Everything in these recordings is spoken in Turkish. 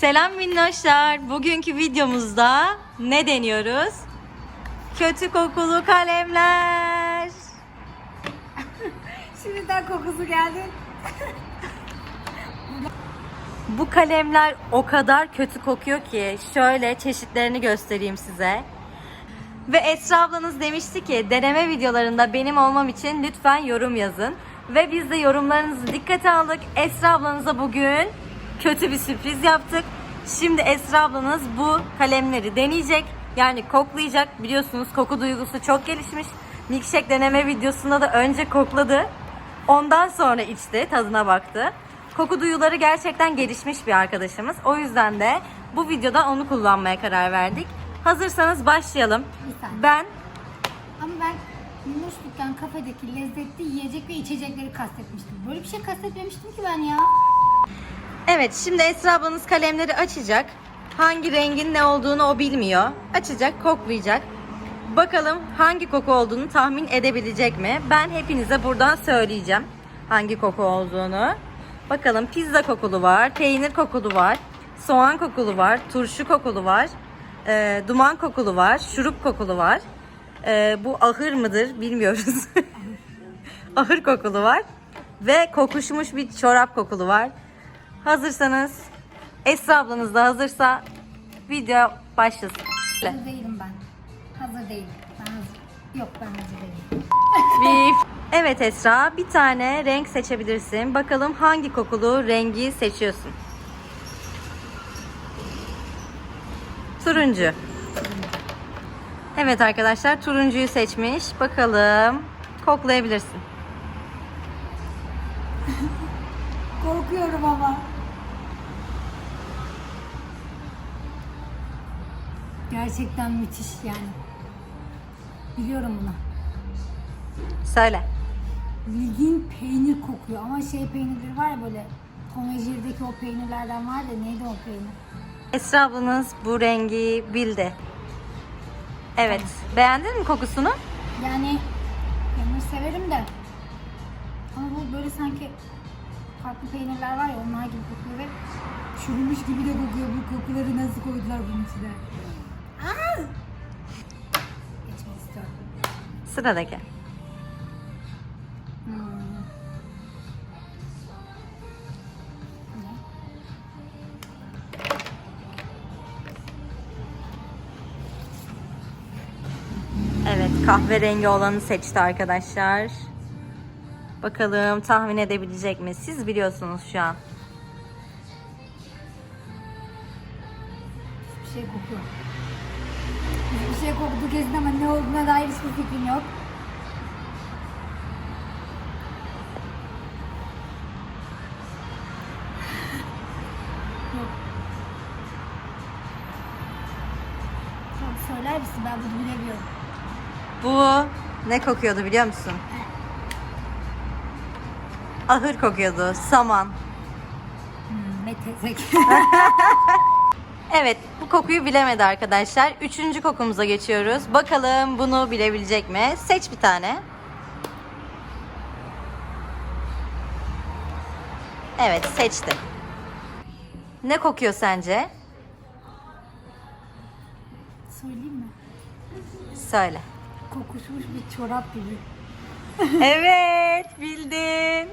Selam minnoşlar. Bugünkü videomuzda ne deniyoruz? Kötü kokulu kalemler. Şimdiden kokusu geldi. Bu kalemler o kadar kötü kokuyor ki şöyle çeşitlerini göstereyim size. Ve Esra ablanız demişti ki deneme videolarında benim olmam için lütfen yorum yazın. Ve biz de yorumlarınızı dikkate aldık. Esra ablanıza bugün kötü bir sürpriz yaptık. Şimdi Esra ablanız bu kalemleri deneyecek. Yani koklayacak. Biliyorsunuz koku duygusu çok gelişmiş. Milkshake deneme videosunda da önce kokladı. Ondan sonra içti, tadına baktı. Koku duyuları gerçekten gelişmiş bir arkadaşımız. O yüzden de bu videoda onu kullanmaya karar verdik. Hazırsanız başlayalım. Ben Ama ben Minnoş Dükkan kafedeki lezzetli yiyecek ve içecekleri kastetmiştim. Böyle bir şey kastetmemiştim ki ben ya. Evet şimdi Esra ablanız kalemleri açacak. Hangi rengin ne olduğunu o bilmiyor. Açacak, koklayacak. Bakalım hangi koku olduğunu tahmin edebilecek mi? Ben hepinize buradan söyleyeceğim hangi koku olduğunu. Bakalım pizza kokulu var, peynir kokulu var, soğan kokulu var, turşu kokulu var, e, duman kokulu var, şurup kokulu var. E, bu ahır mıdır bilmiyoruz. ahır kokulu var ve kokuşmuş bir çorap kokulu var. Hazırsanız Esra ablanız da hazırsa video başlasın. Hazır değilim ben. Hazır değilim. Ben hazır. Yok ben hazır değilim. Bir- Evet Esra bir tane renk seçebilirsin. Bakalım hangi kokulu rengi seçiyorsun. Turuncu. Evet arkadaşlar turuncuyu seçmiş. Bakalım koklayabilirsin. Korkuyorum ama. Gerçekten müthiş yani. Biliyorum bunu. Söyle. Bildiğin peynir kokuyor ama şey peynirleri var ya böyle Jerry'deki o peynirlerden var ya neydi o peynir? Esra ablanız bu rengi bildi. Evet. Beğendin mi kokusunu? Yani peynir severim de ama bu böyle sanki farklı peynirler var ya onlar gibi kokuyor ve çürümüş gibi de kokuyor. Bu kokuları nasıl koydular bunun içine? Aa! Geçmek istiyorum. Sıradaki. Hmm. Evet kahverengi olanı seçti arkadaşlar. Bakalım tahmin edebilecek mi? Siz biliyorsunuz şu an. Bir şey kokuyor. Bir şey koktu kesin ama ne olduğuna dair hiçbir fikrim yok. Söyler misin? Ben bunu bilemiyorum. Bu ne kokuyordu biliyor musun? Ahır kokuyordu. Saman. Hmm. Evet bu kokuyu bilemedi arkadaşlar. Üçüncü kokumuza geçiyoruz. Bakalım bunu bilebilecek mi? Seç bir tane. Evet seçti. Ne kokuyor sence? Söyleyeyim mi? Söyle. Kokuşmuş bir çorap gibi. Evet bildin.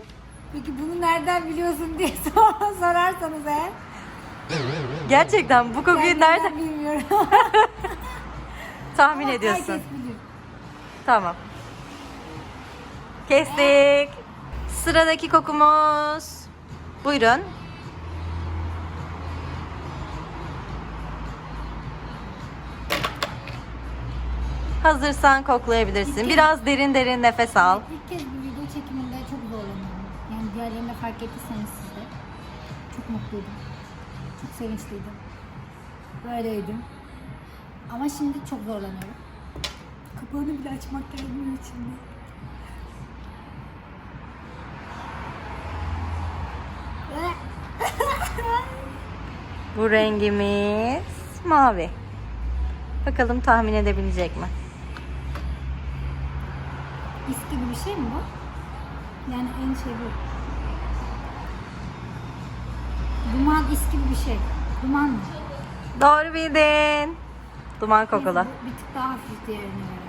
Peki bunu nereden biliyorsun diye sor- sorarsanız eğer. Gerçekten bu kokuyu Gerçekten nereden bilmiyorum. tahmin ediyorsun? Herkes bilir. Tamam. Kestik. Sıradaki kokumuz. Buyurun. Hazırsan koklayabilirsin. Biraz derin derin nefes al. İlk kez diğerlerinde fark ettiyseniz siz de. Çok mutluydum. Çok sevinçliydim. Böyleydim. Ama şimdi çok zorlanıyorum. Kapağını bile açmak gelmiyor içinde. Bu rengimiz mavi. Bakalım tahmin edebilecek mi? İs gibi bir şey mi bu? Yani en şey bu. Duman is gibi bir şey. Duman mı? Doğru bildin. Duman kokulu. Bir tık daha hafif diğerine göre.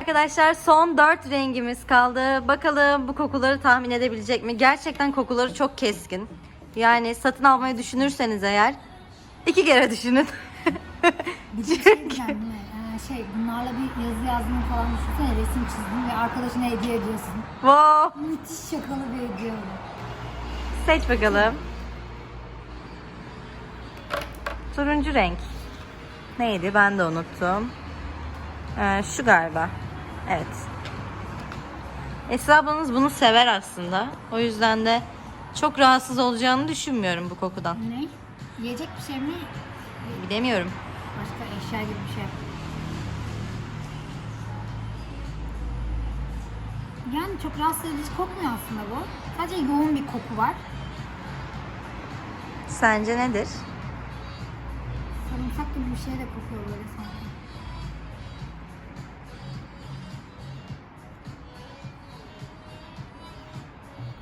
Arkadaşlar son 4 rengimiz kaldı. Bakalım bu kokuları tahmin edebilecek mi? Gerçekten kokuları çok keskin. Yani satın almayı düşünürseniz eğer iki kere düşünün. Bir de şey diyeceğim şey bunlarla bir yazı yazdığını falan düşünsene resim çizdin ve arkadaşına hediye ediyorsun. wow. Müthiş şakalı bir hediye oldu. Seç bakalım. Turuncu renk. Neydi? Ben de unuttum. Ee, şu galiba. Evet. Esra ablanız bunu sever aslında. O yüzden de çok rahatsız olacağını düşünmüyorum bu kokudan. Ne? Yiyecek bir şey mi? Bilemiyorum. Başka eşya gibi bir şey. Yani çok rahatsız edici kokmuyor aslında bu. Sadece yoğun bir koku var. Sence nedir? Sarımsak gibi bir şey de kokuyor böyle sanki.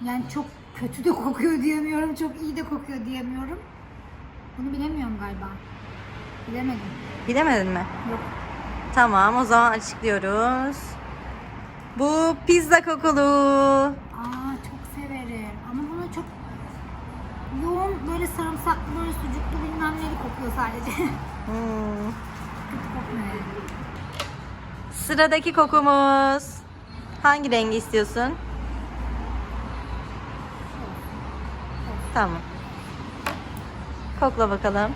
Yani çok kötü de kokuyor diyemiyorum, çok iyi de kokuyor diyemiyorum. Bunu bilemiyorum galiba. Bilemedim. Bilemedin mi? Yok. Tamam o zaman açıklıyoruz. Bu pizza kokulu. Aa çok severim. Ama buna çok yoğun böyle sarımsaklı böyle sucuklu bilmem neli kokuyor sadece. Hmm. Kötü kokmuyor yani. Sıradaki kokumuz. Hangi rengi istiyorsun? Tamam. Kokla bakalım.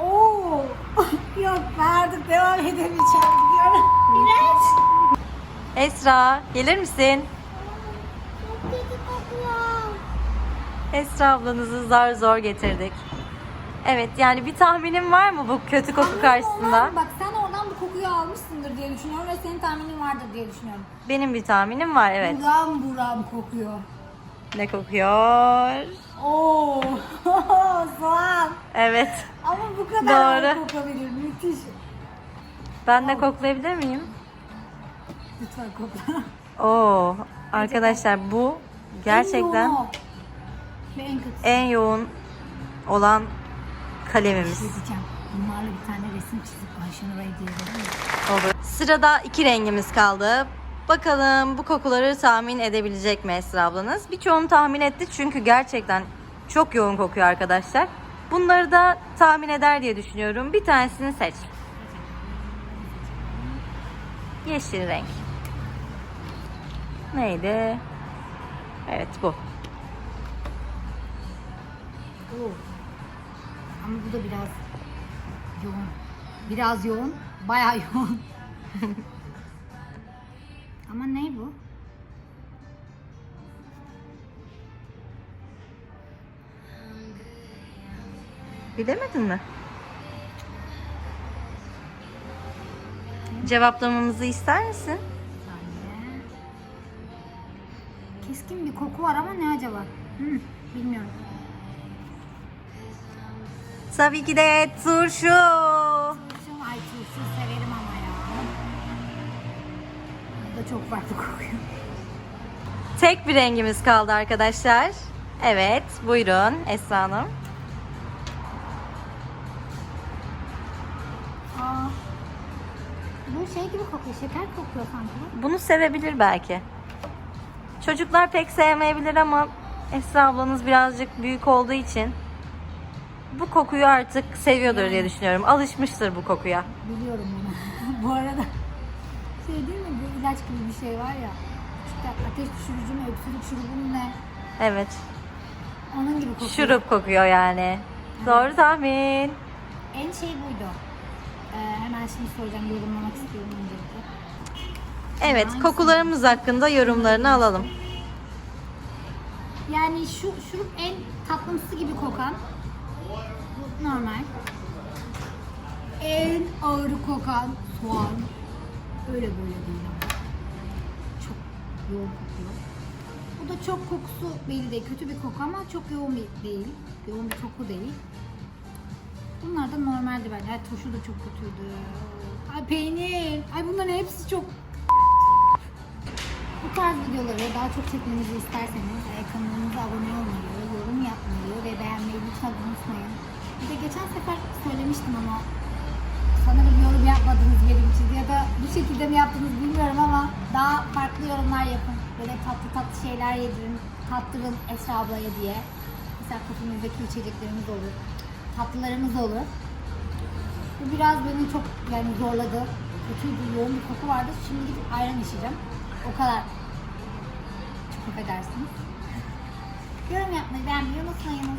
Oo! Yok ben artık devam edemeyeceğim diyorum. İğrenç. Esra, gelir misin? Çok kötü kokuyor. Esra ablanızı zar zor getirdik. Evet, yani bir tahminin var mı bu kötü koku karşısında? Bak sen oradan bu kokuyu almışsındır diye düşünüyorum ve senin tahminin vardır diye düşünüyorum. Benim bir tahminim var, evet. Buram buram kokuyor. Ne kokuyor? Oo! Soğan. Evet. Ama bu kadar Doğru. kokabilir. Müthiş. Ben de koklayabilir miyim? Lütfen kokla. Oo, arkadaşlar bu En gerçekten yoğun. Ve en kötüsü. en yoğun olan Bir kalemimiz. şey diyeceğim. Bunlarla bir tane resim çizip Ayşenur'a hediye? Olur. Sırada iki rengimiz kaldı. Bakalım bu kokuları tahmin edebilecek mi Esra ablanız? Birçoğunu tahmin etti çünkü gerçekten çok yoğun kokuyor arkadaşlar. Bunları da tahmin eder diye düşünüyorum. Bir tanesini seç. Yeşil renk. Neydi? Evet bu. Oo. Ama bu da biraz yoğun. Biraz yoğun. Bayağı yoğun. Ama ne bu? Bilemedin mi? Cevaplamamızı ister misin? Keskin bir koku var ama ne acaba? Hmm, bilmiyorum. Tabii ki de turşu. Turşu, ay turşu severim ama ya. Bu da çok farklı kokuyor. Tek bir rengimiz kaldı arkadaşlar. Evet, buyurun Esra Hanım. Aa, bu şey gibi kokuyor, şeker kokuyor sanki. Bunu sevebilir belki. Çocuklar pek sevmeyebilir ama Esra ablanız birazcık büyük olduğu için bu kokuyu artık seviyordur diye düşünüyorum. Alışmıştır bu kokuya. Biliyorum bunu. bu arada şey değil mi bu ilaç gibi bir şey var ya. İşte ateş düşürücü mü, öksürük şurubu mu ne? Evet. Onun gibi kokuyor. Şurup kokuyor yani. Doğru tahmin. En şey buydu. Ee, hemen şimdi soracağım, yorumlamak istiyorum öncelikle. Evet, kokularımız hakkında yorumlarını alalım. Yani şu şurup en tatlımsı gibi kokan. Normal. En ağır kokan soğan. Öyle böyle değil ama. Çok yoğun kokuyor. Bu da çok kokusu belli değil. Kötü bir koku ama çok yoğun bir değil. Yoğun bir koku değil. Bunlar da normaldi bence. Ay turşu da çok kötüydü. Ay peynir. Ay bunların hepsi çok Bu tarz videoları daha çok çekmemizi isterseniz e, kanalımıza abone olmayı, yorum yapmayı ve beğenmeyi lütfen unutmayın. Bir de geçen sefer söylemiştim ama sanırım yorum yapmadınız benim için ya da bu şekilde mi yaptınız bilmiyorum ama daha farklı yorumlar yapın. Böyle tatlı tatlı şeyler yedirin, tattırın Esra ablaya diye. Mesela kafemizdeki içeceklerimiz olur, tatlılarımız olur. Bu biraz beni çok yani zorladı. Kötüydü, yoğun bir koku vardı. Şimdi gidip ayran içeceğim. O kadar. Çok affedersiniz. Yorum yapmayı beğenmeyi unutmayın.